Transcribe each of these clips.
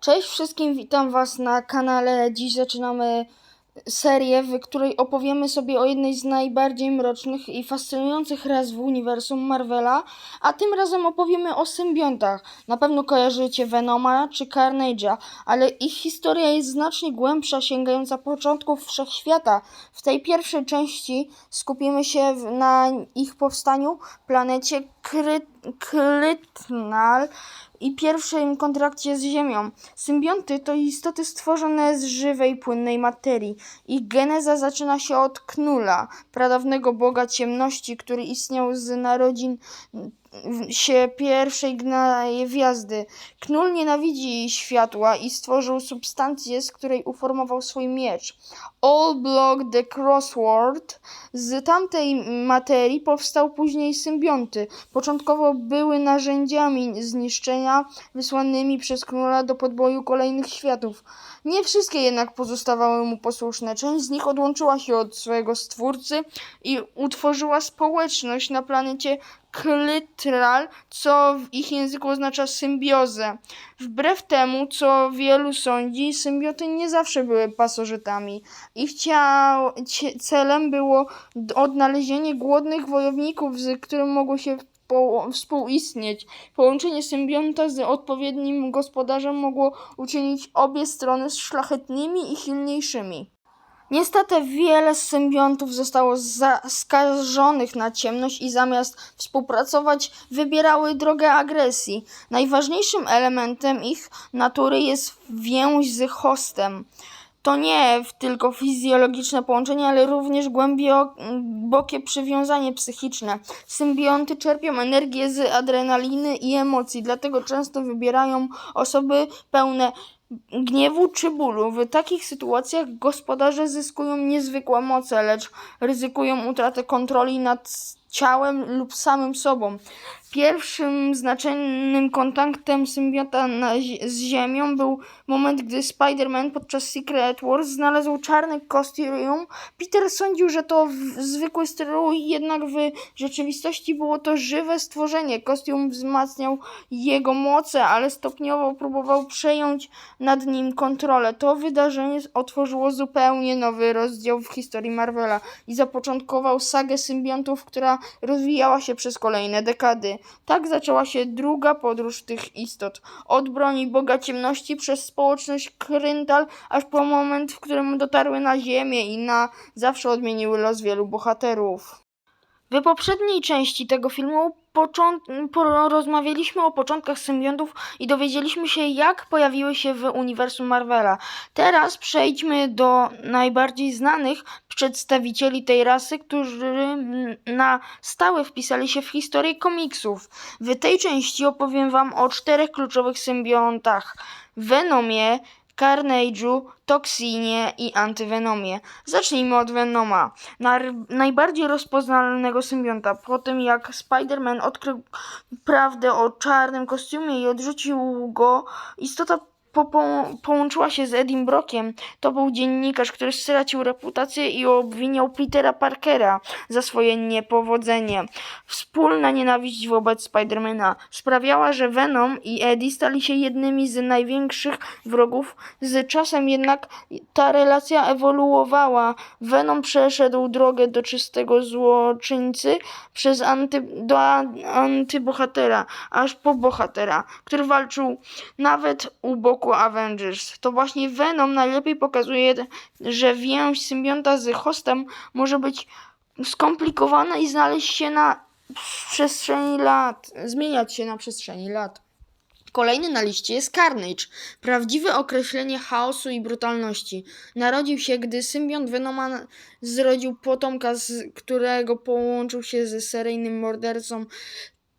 Cześć wszystkim, witam Was na kanale. Dziś zaczynamy serię, w której opowiemy sobie o jednej z najbardziej mrocznych i fascynujących ras w uniwersum Marvela, a tym razem opowiemy o symbiontach. Na pewno kojarzycie Venoma czy Carnage'a, ale ich historia jest znacznie głębsza, sięgająca początków wszechświata. W tej pierwszej części skupimy się na ich powstaniu, planecie Krytnal i pierwszym kontrakcie z Ziemią. Symbionty to istoty stworzone z żywej, płynnej materii. Ich geneza zaczyna się od Knula, pradawnego boga ciemności, który istniał z narodzin się pierwszej gwiazdy. Knul nienawidzi światła i stworzył substancję, z której uformował swój miecz. All Block the Crossword. Z tamtej materii powstał później symbionty. Początkowo były narzędziami zniszczenia wysłanymi przez króla do podboju kolejnych światów. Nie wszystkie jednak pozostawały mu posłuszne. Część z nich odłączyła się od swojego stwórcy i utworzyła społeczność na planecie Klytral, co w ich języku oznacza symbiozę. Wbrew temu, co wielu sądzi, symbioty nie zawsze były pasożytami. Ich ciał, celem było odnalezienie głodnych wojowników, z którym mogło się po, współistnieć. Połączenie symbionta z odpowiednim gospodarzem mogło uczynić obie strony szlachetnymi i silniejszymi. Niestety wiele symbiontów zostało za- skażonych na ciemność i zamiast współpracować wybierały drogę agresji. Najważniejszym elementem ich natury jest więź z hostem. To nie tylko fizjologiczne połączenie, ale również głębokie przywiązanie psychiczne. Symbionty czerpią energię z adrenaliny i emocji, dlatego często wybierają osoby pełne gniewu czy bólu. W takich sytuacjach gospodarze zyskują niezwykłe moce, lecz ryzykują utratę kontroli nad ciałem lub samym sobą. Pierwszym znacznym kontaktem zi- z Ziemią był moment, gdy Spider-Man podczas Secret Wars znalazł czarny kostium. Peter sądził, że to zwykły strój, jednak w rzeczywistości było to żywe stworzenie. Kostium wzmacniał jego moce, ale stopniowo próbował przejąć nad nim kontrolę. To wydarzenie otworzyło zupełnie nowy rozdział w historii Marvela i zapoczątkował sagę symbiontów, która rozwijała się przez kolejne dekady. Tak zaczęła się druga podróż tych istot. Od broni Boga Ciemności przez społeczność Kryntal, aż po moment, w którym dotarły na Ziemię i na zawsze odmieniły los wielu bohaterów. W poprzedniej części tego filmu począ- po- rozmawialiśmy o początkach symbiontów i dowiedzieliśmy się, jak pojawiły się w uniwersum Marvela. Teraz przejdźmy do najbardziej znanych przedstawicieli tej rasy, którzy na stałe wpisali się w historię komiksów. W tej części opowiem Wam o czterech kluczowych symbiontach: Venomie, Carnage'u, Toxinie i Antyvenomie. Zacznijmy od Venoma, najbardziej rozpoznalnego symbionta. Po tym jak Spider-Man odkrył prawdę o czarnym kostiumie i odrzucił go, istota po- po- połączyła się z Edim Brockiem. To był dziennikarz, który stracił reputację i obwiniał Petera Parkera za swoje niepowodzenie. Wspólna nienawiść wobec Spidermana sprawiała, że Venom i Eddie stali się jednymi z największych wrogów. Z czasem jednak ta relacja ewoluowała. Venom przeszedł drogę do czystego złoczyńcy przez anty, do an- antybohatera, aż po bohatera, który walczył nawet u boku Avengers. To właśnie Venom najlepiej pokazuje, że więź symbionta z hostem może być skomplikowana i znaleźć się na przestrzeni lat, zmieniać się na przestrzeni lat. Kolejny na liście jest Carnage, prawdziwe określenie chaosu i brutalności. Narodził się, gdy symbiont Venoma zrodził potomka, z którego połączył się ze seryjnym mordercą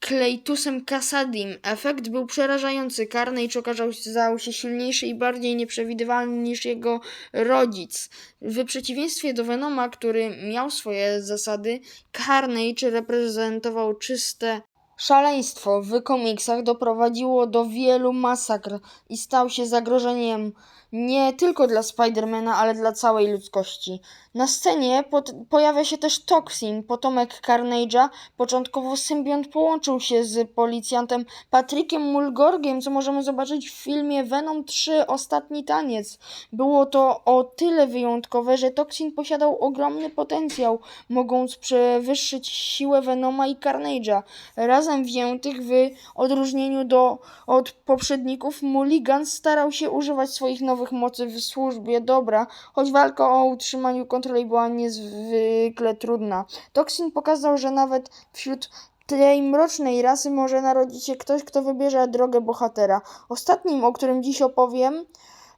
Cleitusem Cassadim. Efekt był przerażający. Carnage okazał się silniejszy i bardziej nieprzewidywalny niż jego rodzic. W przeciwieństwie do Venoma, który miał swoje zasady, Carnage reprezentował czyste Szaleństwo w komiksach doprowadziło do wielu masakr i stał się zagrożeniem nie tylko dla Spidermana, ale dla całej ludzkości. Na scenie pojawia się też Toxin, potomek Carnage'a. Początkowo symbiont połączył się z policjantem Patrickiem Mulgorgiem, co możemy zobaczyć w filmie Venom 3 Ostatni Taniec. Było to o tyle wyjątkowe, że Toxin posiadał ogromny potencjał, mogąc przewyższyć siłę Venoma i Carnage'a. Razem wziętych w odróżnieniu do, od poprzedników, Mulligan starał się używać swoich nowych mocy w służbie dobra, choć walka o utrzymaniu kontroli była niezwykle trudna. Toxin pokazał, że nawet wśród tej mrocznej rasy może narodzić się ktoś, kto wybierze drogę bohatera. Ostatnim, o którym dziś opowiem,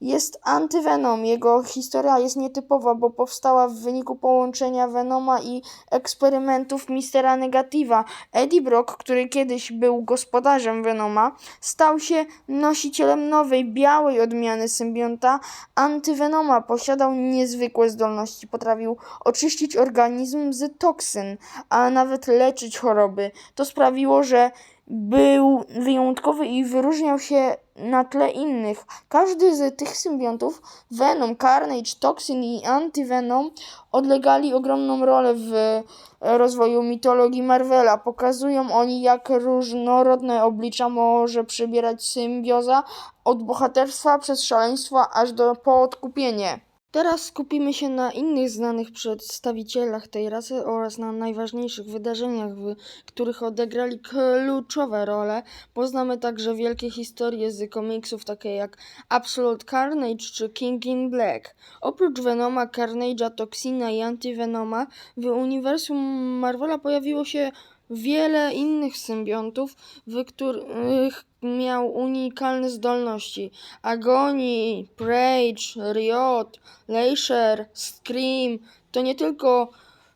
jest Antyvenom. Jego historia jest nietypowa, bo powstała w wyniku połączenia Venoma i eksperymentów Mistera Negativa. Eddie Brock, który kiedyś był gospodarzem Venoma, stał się nosicielem nowej, białej odmiany symbionta Antyvenoma. Posiadał niezwykłe zdolności, potrafił oczyścić organizm z toksyn, a nawet leczyć choroby. To sprawiło, że był wyjątkowy i wyróżniał się na tle innych. Każdy z tych symbiontów, Venom, Carnage, Toxin i Antivenom, odlegali ogromną rolę w e, rozwoju mitologii Marvela. Pokazują oni, jak różnorodne oblicza może przybierać symbioza od bohaterstwa przez szaleństwo aż do poodkupienie. Teraz skupimy się na innych znanych przedstawicielach tej rasy oraz na najważniejszych wydarzeniach, w których odegrali kluczowe role. Poznamy także wielkie historie z komiksów, takie jak Absolute Carnage czy King in Black. Oprócz Venoma, Carnage'a, Toxina i Antivenoma, w uniwersum Marvela pojawiło się wiele innych symbiontów, w których miał unikalne zdolności. Agony, Rage, Riot, Leisure, Scream to nie tylko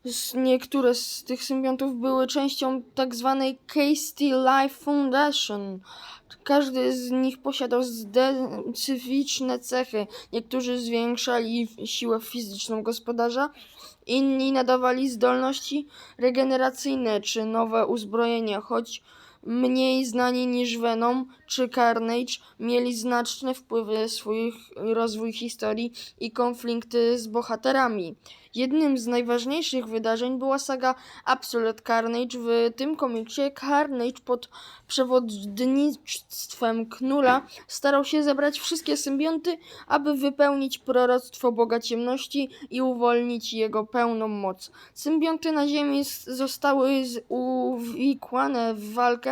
z niektóre z tych symbiontów były częścią tak zwanej Casey Life Foundation. Każdy z nich posiadał specyficzne cechy. Niektórzy zwiększali siłę fizyczną gospodarza, inni nadawali zdolności regeneracyjne czy nowe uzbrojenia, choć mniej znani niż Venom czy Carnage mieli znaczne wpływy swój rozwój historii i konflikty z bohaterami. Jednym z najważniejszych wydarzeń była saga Absolute Carnage. W tym komiksie Carnage pod przewodnictwem Knula starał się zebrać wszystkie symbionty, aby wypełnić proroctwo Boga Ciemności i uwolnić jego pełną moc. Symbionty na Ziemi zostały uwikłane w walkę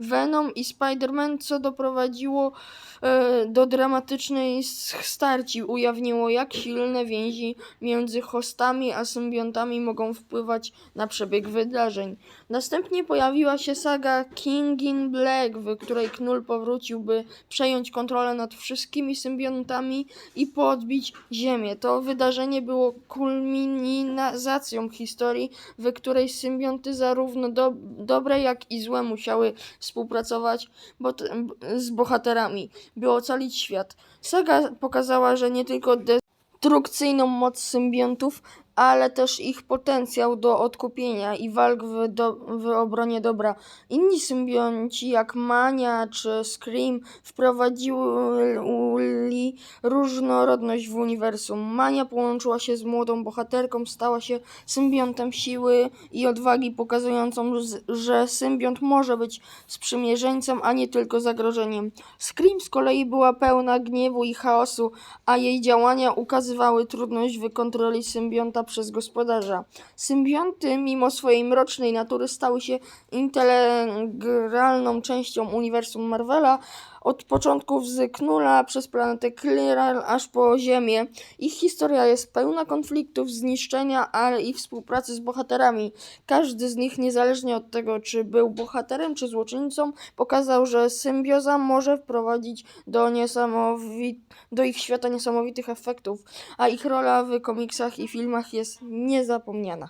Venom i Spider-Man, co doprowadziło e, do dramatycznej s- starci. Ujawniło, jak silne więzi między hostami a symbiontami mogą wpływać na przebieg wydarzeń. Następnie pojawiła się saga King in Black, w której Knull powrócił, by przejąć kontrolę nad wszystkimi symbiontami i podbić Ziemię. To wydarzenie było kulminazacją historii, w której symbionty zarówno do, dobre, jak i złe musiały współpracować z bohaterami, by ocalić świat. Saga pokazała, że nie tylko destrukcyjną moc symbiontów, ale też ich potencjał do odkupienia i walk w, do, w obronie dobra. Inni symbionci, jak Mania czy Scream, wprowadzili różnorodność w uniwersum. Mania połączyła się z młodą bohaterką, stała się symbiontem siły i odwagi, pokazującą, że symbiont może być sprzymierzeńcem, a nie tylko zagrożeniem. Scream z kolei była pełna gniewu i chaosu, a jej działania ukazywały trudność w kontroli symbionta przez gospodarza. Symbionty, mimo swojej mrocznej natury, stały się integralną częścią uniwersum Marvela, od początków z Knula przez planetę Clearal aż po Ziemię. Ich historia jest pełna konfliktów, zniszczenia, ale i współpracy z bohaterami. Każdy z nich, niezależnie od tego, czy był bohaterem, czy złoczyńcą, pokazał, że symbioza może wprowadzić do, niesamowi- do ich świata niesamowitych efektów, a ich rola w komiksach i filmach jest niezapomniana.